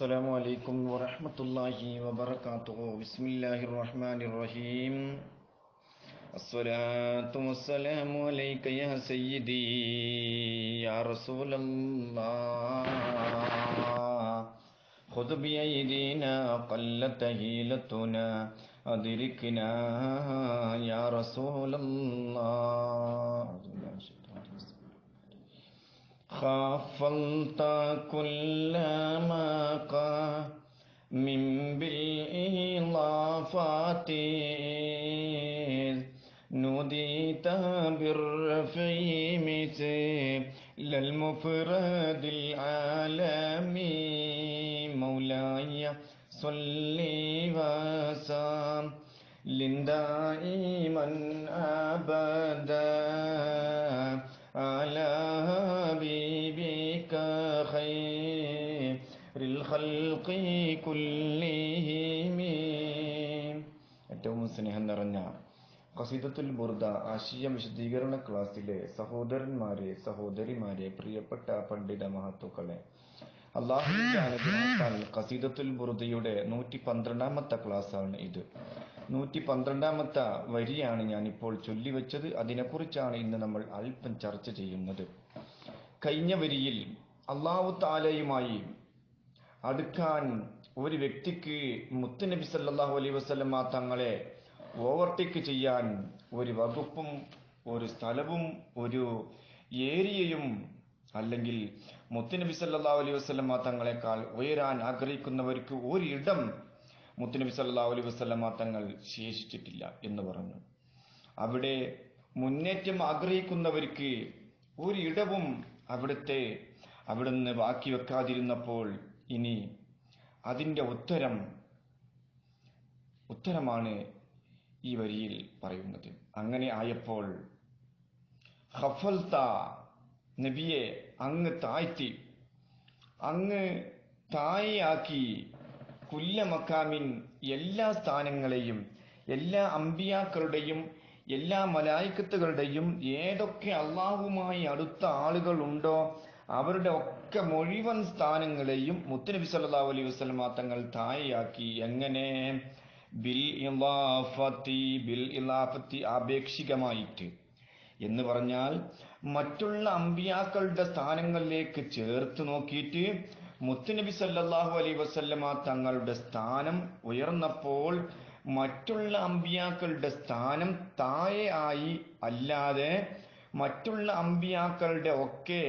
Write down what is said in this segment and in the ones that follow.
السلام عليكم ورحمة الله وبركاته. بسم الله الرحمن الرحيم. الصلاة والسلام عليك يا سيدي يا رسول الله. خذ بأيدينا قلت هيلتنا أدركنا يا رسول الله. خافلت كل ما قا من بالإضافات. نوديت بالرفع مثل المفرد العالمي مولاي صل وسلم. دائما أبدا. خير الخلق كلهم ഏറ്റവും സ്നേഹം നിറഞ്ഞ ഖസീദത്തുൽ ബുർദ ആശയ വിശദീകരണ ക്ലാസ്സിലെ സഹോദരന്മാരെ സഹോദരിമാരെ പ്രിയപ്പെട്ട പണ്ഡിത മഹത്തുക്കളെ അള്ളാഹുവിന്റെ അനുഗ്രഹത്താൽ ഖസീദത്തുൽ ബുർദയുടെ നൂറ്റി പന്ത്രണ്ടാമത്തെ ക്ലാസ്സാണ് ഇത് നൂറ്റി പന്ത്രണ്ടാമത്തെ വരിയാണ് ഞാൻ ഇപ്പോൾ ചൊല്ലിവെച്ചത് അതിനെക്കുറിച്ചാണ് ഇന്ന് നമ്മൾ അല്പം ചർച്ച ചെയ്യുന്നത് കഴിഞ്ഞ വരിയിൽ അള്ളാഹു താലയുമായി അടുക്കാൻ ഒരു വ്യക്തിക്ക് മുത്ത് മുത്തുനബി സല്ലല്ലാഹു അലൈഹി വസ്ലമ തങ്ങളെ ഓവർടേക്ക് ചെയ്യാൻ ഒരു വകുപ്പും ഒരു സ്ഥലവും ഒരു ഏരിയയും അല്ലെങ്കിൽ മുത്ത് മുത്തുനബി സല്ലല്ലാഹു അലൈഹി വസ്ലമ തങ്ങളെക്കാൾ ഉയരാൻ ആഗ്രഹിക്കുന്നവർക്ക് ഒരിടം മുത്തുനബി സല്ലല്ലാഹു അലൈഹി വസ്ലമ തങ്ങൾ ശേഷിച്ചിട്ടില്ല എന്ന് പറഞ്ഞു. അവിടെ മുന്നേറ്റം ആഗ്രഹിക്കുന്നവർക്ക് ഒരിടവും അവിടുത്തെ അവിടുന്ന് ബാക്കി വെക്കാതിരുന്നപ്പോൾ ഇനി അതിന്റെ ഉത്തരം ഉത്തരമാണ് ഈ വരിയിൽ പറയുന്നത്. അങ്ങനെ ആയപ്പോൾ ഹഫൽത്ത നബിയെ അങ്ങ് താഴ്ത്തി അങ്ങ് തായയാക്കി കുല്ല മക്കാമിൻ എല്ലാ സ്ഥാനങ്ങളെയും എല്ലാ അമ്പിയാക്കളുടെയും എല്ലാ മലായിക്കത്തുകളുടെയും ഏതൊക്കെ അള്ളാഹുമായി അടുത്ത ആളുകൾ ഉണ്ടോ അവരുടെ ഒക്കെ മുഴുവൻ സ്ഥാനങ്ങളെയും മുത്തുനബി സല്ലാ അലൈഹി വസല്ലമ തങ്ങൾ തായയാക്കി എങ്ങനെ? ബിൽ ഇലാഫത്തി ബിൽ ഇലാഫത്തി ആപേക്ഷികമായിട്ട്. എന്ന് പറഞ്ഞാൽ മറ്റുള്ള അമ്പിയാക്കളുടെ സ്ഥാനങ്ങളിലേക്ക് ചേർത്ത് നോക്കിയിട്ട് മുത്തുനബി സല്ലാഹു അലൈ വസല്ലമ തങ്ങളുടെ സ്ഥാനം ഉയർന്നപ്പോൾ മറ്റുള്ള അമ്പിയാക്കളുടെ സ്ഥാനം താഴെ ആയി അല്ലാതെ മറ്റുള്ള അമ്പിയാക്കളുടെ ഒക്കെ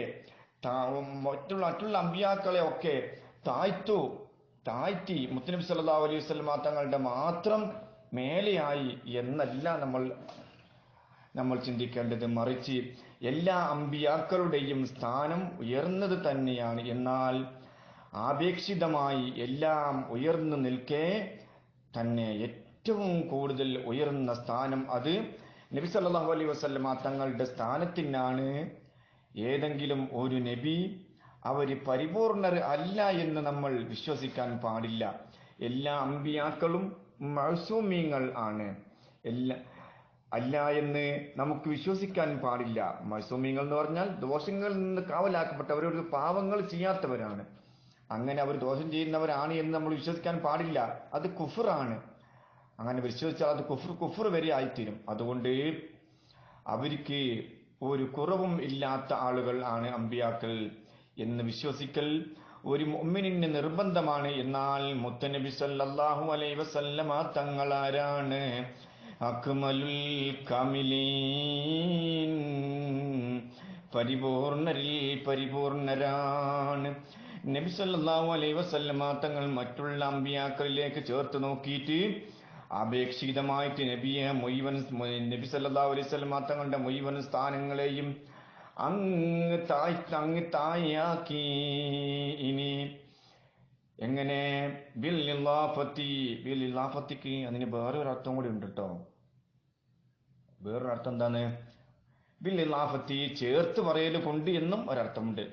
മറ്റുള്ള മറ്റുള്ള അമ്പിയാക്കളെ ഒക്കെ താഴ്ത്തു താഴ്ത്തി മുത്തനബി സല്ലാ അലൈഹി വസല്ലമ തങ്ങളുടെ മാത്രം മേലെയായി എന്നല്ല നമ്മൾ നമ്മൾ ചിന്തിക്കേണ്ടത്. മറിച്ച് എല്ലാ അമ്പിയാക്കളുടെയും സ്ഥാനം ഉയർന്നത് തന്നെയാണ്. എന്നാൽ ആപേക്ഷിതമായി എല്ലാം ഉയർന്നു നിൽക്കേ തന്നെ ഏറ്റവും കൂടുതൽ ഉയർന്ന സ്ഥാനം അത് നബി സല്ലാഹു അലൈഹി വസല്ലമ തങ്ങളുടെ സ്ഥാനത്തിനാണ്. ഏതെങ്കിലും ഒരു നബി അവർ പരിപൂർണർ അല്ല എന്ന് നമ്മൾ വിശ്വസിക്കാൻ പാടില്ല. എല്ലാ അമ്പിയാക്കളും മഴസൂമ്യങ്ങൾ ആണ്. എല്ലാ അല്ല എന്ന് നമുക്ക് വിശ്വസിക്കാൻ പാടില്ല. മഴസൂമ്യങ്ങൾ എന്ന് പറഞ്ഞാൽ ദോഷങ്ങളിൽ നിന്ന് കാവലാക്കപ്പെട്ടവർ ഒരു പാവങ്ങൾ ചെയ്യാത്തവരാണ്. അങ്ങനെ അവർ ദോഷം ചെയ്യുന്നവരാണ് എന്ന് നമ്മൾ വിശ്വസിക്കാൻ പാടില്ല. അത് കുഫറാണ്. അങ്ങനെ വിശ്വസിച്ചാൽ അത് കുഫർ കുഫർ വരെ ആയിത്തീരും. അതുകൊണ്ട് അവർക്ക് ഒരു കുറവും ഇല്ലാത്ത ആളുകൾ ആണ് അമ്പിയാക്കൾ എന്ന് വിശ്വസിക്കൽ. ഒരു മൊമ്മിനിന് നിർബന്ധമാണ്. എന്നാൽ മുത്തനബി സല്ലല്ലാഹു അലൈഹി വസല്ലമ തങ്ങളാരാണ് അക്മലുൽ പരിപൂർണരിൽ പരിപൂർണരാണ്. നബി സല്ലല്ലാഹു അലൈഹി വസല്ലമ തങ്ങൾ മറ്റുള്ള അമ്പിയാക്കളിലേക്ക് ചേർത്ത് നോക്കിയിട്ട് അപേക്ഷിതമായിട്ട് നബിയെ മുഴുവൻ നബി സല്ലാ അലൈഹി വസല്ലമ തങ്ങളുടെ മുഴുവൻ സ്ഥാനങ്ങളെയും അങ്ങ് തായ് അങ്ങ് തായാക്കി ഇനി എങ്ങനെ? ബിൽ ഇല്ലാഫത്തി ബിൽ ഇല്ലാഫത്തിക്ക് അതിന് അർത്ഥം കൂടി ഉണ്ട് കേട്ടോ വേറൊരർത്ഥം എന്താണ്? ബിൽ ഇല്ലാഫത്തി ചേർത്ത് പറയൽ കൊണ്ട് എന്നും ഒരർത്ഥമുണ്ട്.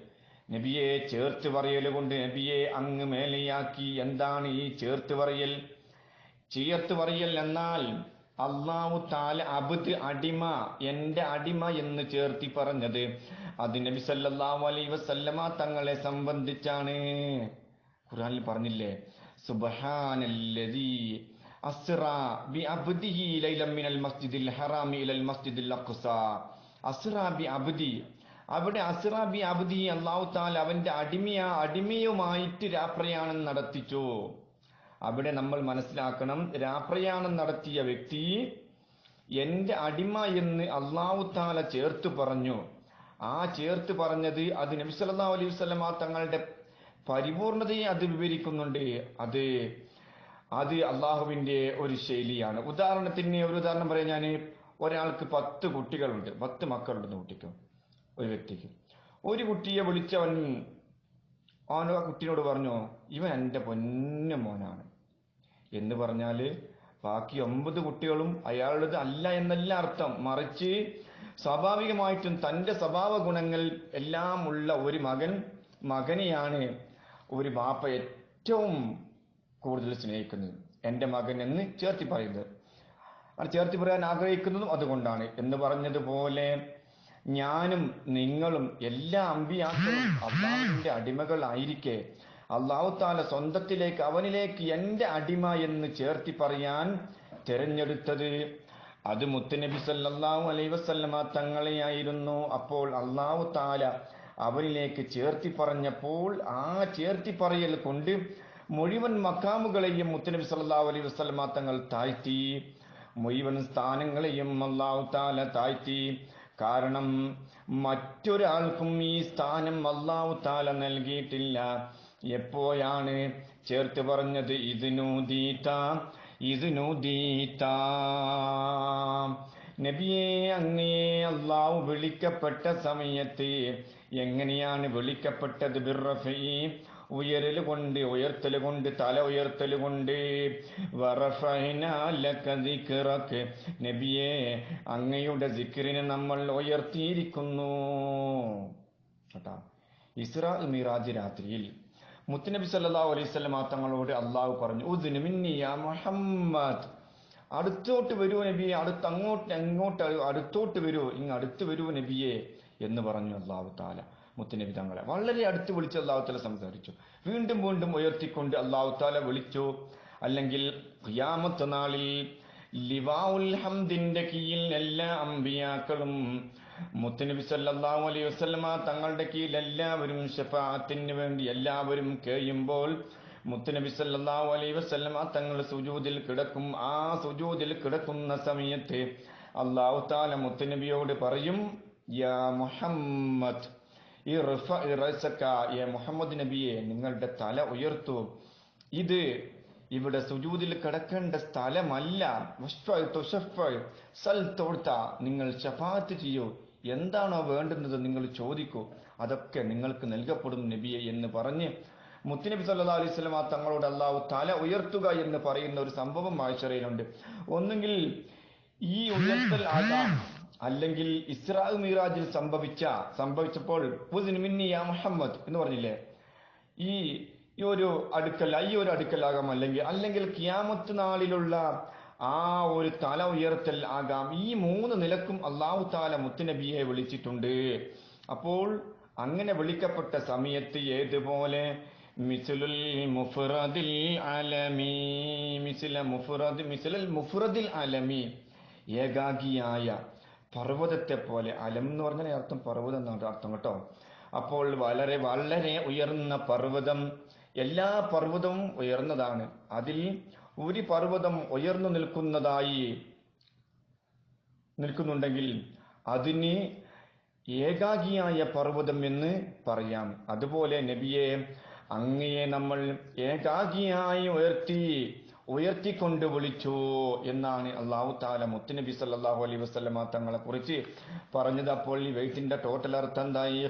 നബിയെ ചേർത്ത് പറയൽ കൊണ്ട് നബിയെ അങ്ങ് മേലെയാക്കി. എന്താണ് ഈ ചേർത്ത് പറയൽ? ചേർത്ത് പറയൽ എന്നാൽ അള്ളാഹു താല അബുദ് അടിമ എന്റെ അടിമ എന്ന് ചേർത്തി പറഞ്ഞത്. അത് നബി സല്ലാഹു അലൈ വസല്ലമ തങ്ങളെ സംബന്ധിച്ചാണ്. ഖുറാനിൽ പറഞ്ഞില്ലേ? സുബഹാനല്ലതി അസ്റ ബി അബ്ദിഹി ലൈലം മിനൽ മസ്ജിദിൽ ഹറാമി ഇലൽ മസ്ജിദിൽ അഖ്സ. അസ്റ ബി അബ്ദി. അവിടെ അസ്റ ബി അബ്ദി അല്ലാഹു തആല അവന്റെ അടിമയാ അടിമയുമായിട്ട് രാപ്രയാണം നടത്തിച്ചു. അവിടെ നമ്മൾ മനസ്സിലാക്കണം രാപ്രയാണം നടത്തിയ വ്യക്തി എന്റെ അടിമ എന്ന് അള്ളാഹു താല ചേർത്ത് പറഞ്ഞു. ആ ചേർത്ത് പറഞ്ഞത് അത് നബി സല്ലല്ലാഹു അലൈഹി വസല്ലമ തങ്ങളുടെ പരിപൂർണതയെ അത് വിവരിക്കുന്നുണ്ട്. അത് അത് അള്ളാഹുവിന്റെ ഒരു ശൈലിയാണ്. ഉദാഹരണത്തിന് ഒരു ഉദാഹരണം പറയാൻ ഞാൻ ഒരാൾക്ക് പത്ത് കുട്ടികളുണ്ട്. പത്ത് മക്കളുണ്ട് കുട്ടിക്ക് ഒരു വ്യക്തിക്ക്. ഒരു കുട്ടിയെ വിളിച്ചവൻ അവൻ ആ കുട്ടിയോട് പറഞ്ഞു ഇവൻ എന്റെ പൊന്ന മോനാണ്. എന്ന് പറഞ്ഞാൽ ബാക്കി ഒമ്പത് കുട്ടികളും അയാളുടേത് അല്ല എന്നല്ല അർത്ഥം. മറിച്ച് സ്വാഭാവികമായിട്ടും തന്റെ സ്വഭാവ ഗുണങ്ങൾ എല്ലാം ഉള്ള ഒരു മകൻ മകനെയാണ് ഒരു ബാപ്പ ഏറ്റവും കൂടുതൽ സ്നേഹിക്കുന്നത്. എന്റെ മകൻ എന്ന് ചേർത്തി പറയുന്നത്. ചേർത്തി പറയാൻ ആഗ്രഹിക്കുന്നതും അതുകൊണ്ടാണ്. എന്ന് പറഞ്ഞതുപോലെ ഞാനും നിങ്ങളും എല്ലാ അമ്പിയാക്കളും അള്ളാഹുവിന്റെ അടിമകളായിരിക്കെ. അള്ളാഹു താല സ്വന്തത്തിലേക്ക് അവനിലേക്ക് എന്റെ അടിമ എന്ന് ചേർത്തി പറയാൻ തിരഞ്ഞെടുത്തത് അത് മുത്തുനബി സല്ലല്ലാഹു അലൈഹി വസല്ലമ തങ്ങളെയായിരുന്നു. അപ്പോൾ അള്ളാഹു താല അവനിലേക്ക് ചേർത്തി പറഞ്ഞപ്പോൾ ആ ചേർത്തി പറയൽ കൊണ്ട് മുഴുവൻ മക്കാമുകളെയും മുത്തുനബി സല്ലല്ലാഹു അലൈ വസല്ലമ തങ്ങൾ താഴ്ത്തി. മുഴുവൻ സ്ഥാനങ്ങളെയും അള്ളാഹു താല താഴ്ത്തി. കാരണം മറ്റൊരാൾക്കും ഈ സ്ഥാനം അള്ളാഹു താല നൽകിയിട്ടില്ല. എപ്പോഴാണ്? ചേർത്ത് പറഞ്ഞത് ഇതിനൂതീത്ത ഇതിനൂതീത്ത നബിയെ അങ്ങേ അള്ളാഹു വിളിക്കപ്പെട്ട സമയത്ത് എങ്ങനെയാണ് വിളിക്കപ്പെട്ടത്? ബിർറഫീ ഉയരൽ കൊണ്ട് ഉയർത്തൽ കൊണ്ട് തല ഉയർത്തൽ കൊണ്ട്. നബിയെ അങ്ങയുടെ സിക്കറിനെ നമ്മൾ ഉയർത്തിയിരിക്കുന്നു. കേട്ടാ? ഇസ്രാ മിറാജ് രാത്രിയിൽ മുത്തുനബി സല്ലല്ലാഹു അലൈഹി വസല്ലം തങ്ങളോട് അള്ളാഹു പറഞ്ഞു മുഹമ്മദ്. അടുത്തോട്ട് വരൂ നബിയെ അടുത്ത് അങ്ങോട്ട് അങ്ങോട്ട് അടുത്തോട്ട് വരൂ ഇങ്ങ് അടുത്ത് വരൂ നബിയെ എന്ന് പറഞ്ഞു അള്ളാഹു താല മുത്തുനബി തങ്ങളെ വളരെ അടുത്ത് വിളിച്ച് അള്ളാഹു താല സംസാരിച്ചു. വീണ്ടും വീണ്ടും ഉയർത്തിക്കൊണ്ട് അള്ളാഹു താല വിളിച്ചു. അല്ലെങ്കിൽ ഖിയാമത്ത് നാളിൽ ലിവാഉൽ ഹംദിന്റെ കീഴിൽ എല്ലാ അമ്പിയാക്കളും മുത്തനബി സല്ലാഹു അലൈഹി വസല്ലമ തങ്ങളുടെ കീഴിൽ എല്ലാവരും ഷഫാത്തിന് വേണ്ടി എല്ലാവരും കേയുമ്പോൾ മുത്തനബി സല്ലാഹു അലൈഹി വസല്ലമ തങ്ങൾ സുജൂതിൽ കിടക്കും. ആ സുജൂതിൽ കിടക്കുന്ന സമയത്ത് അള്ളാഹു താല മുത്തനബിയോട് പറയും യാ മുഹമ്മദ് ഈ എ മുഹമ്മദ് നബിയെ നിങ്ങളുടെ തല ഉയർത്തു. ഇത് ഇവിടെ സുജൂതിൽ കിടക്കേണ്ട സ്ഥലമല്ല. സൽ തോഴ്ത്ത നിങ്ങൾ ഷഫാത്ത് ചെയ്യൂ. എന്താണോ വേണ്ടുന്നത് നിങ്ങൾ ചോദിക്കൂ. അതൊക്കെ നിങ്ങൾക്ക് നൽകപ്പെടും നബിയെ എന്ന് പറഞ്ഞ് മുത്തുനബി സല്ലാ അലൈഹി സ്വലമ തങ്ങളോട് അള്ളാഹു തല ഉയർത്തുക എന്ന് പറയുന്ന ഒരു സംഭവം ആഴ്ചയിലുണ്ട് ഒന്നുകിൽ ഈ ഉയർത്തൽ ആകാം അല്ലെങ്കിൽ ഇസ്രാ മീറാജിൽ സംഭവിച്ച സംഭവിച്ചപ്പോൾ "ഉദ്ദിന് യാ മുഹമ്മദ് എന്ന് പറഞ്ഞില്ലേ? ഈ ഒരു അടുക്കൽ ഈ ഒരു അടുക്കലാകാം അല്ലെങ്കിൽ അല്ലെങ്കിൽ ക്യാമത്ത് നാളിലുള്ള ആ ഒരു തല ഉയർത്തൽ ആകാം. ഈ മൂന്ന് നിലക്കും അള്ളാഹു താല മുത്തുനബിയെ വിളിച്ചിട്ടുണ്ട്. അപ്പോൾ അങ്ങനെ വിളിക്കപ്പെട്ട സമയത്ത് ഏതുപോലെ? മിസലുൽ മുഫറദിൽ അലമി മിസുലുൽ മുഫ്റദിൽ അലമി ഏകാഗിയായ പർവതത്തെ പോലെ അലം എന്ന് പറഞ്ഞാൽ അർത്ഥം പർവതം എന്നാണ് അർത്ഥം കേട്ടോ. അപ്പോൾ വളരെ വളരെ ഉയർന്ന പർവതം എല്ലാ പർവതവും ഉയർന്നതാണ്. അതിൽ ഒരു പർവതം ഉയർന്നു നിൽക്കുന്നതായി നിൽക്കുന്നുണ്ടെങ്കിൽ അതിന് ഏകാഗിയായ പർവതം എന്ന് പറയാം. അതുപോലെ നബിയെ അങ്ങയെ നമ്മൾ ഏകാഗിയായി ഉയർത്തി ഉയർത്തിക്കൊണ്ട് വിളിച്ചു എന്നാണ് അള്ളാഹു താല മുത്തുനബി സല്ലാഹു അലൈ വസ്ലമ തങ്ങളെ കുറിച്ച് പറഞ്ഞത്. അപ്പോൾ ഈ വെയിറ്റിന്റെ ടോട്ടൽ അർത്ഥം എന്തായി?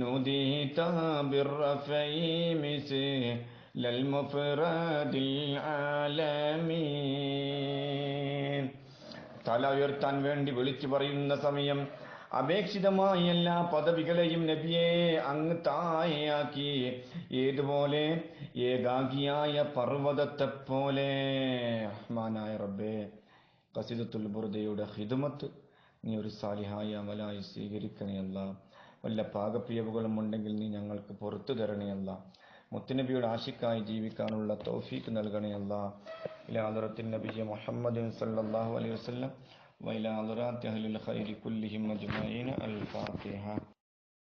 നുദീത തല ഉയർത്താൻ വേണ്ടി വിളിച്ചു പറയുന്ന സമയം അപേക്ഷിതമായ എല്ലാ പദവികളെയും നബിയെ അങ്ങ് തായയാക്കി. ഏതുപോലെ? ഏകാഗിയായ പർവതത്തെ പോലെ റഹ്മാനായ റബ്ബേ കസിദത്തുൽ ബുർദയുടെ ഹിദമത്ത് നീ ഒരു സാലിഹായ അമലായി സ്വീകരിക്കണയല്ല വല്ല പാകപ്പിഴവുകളും ഉണ്ടെങ്കിൽ നീ ഞങ്ങൾക്ക് പുറത്തു തരണയല്ല മുത്തുനബിയുടെ ആശിക്കായി ജീവിക്കാനുള്ള തൗഫീക്ക് നൽകണേ അല്ല. ഇലാദറത്തിൻ നബിയ മുഹമ്മദ് സല്ലാഹു അലൈഹി വസല്ലം وإلى حضرات أهل الخير كلهم أجمعين. الفاتحة.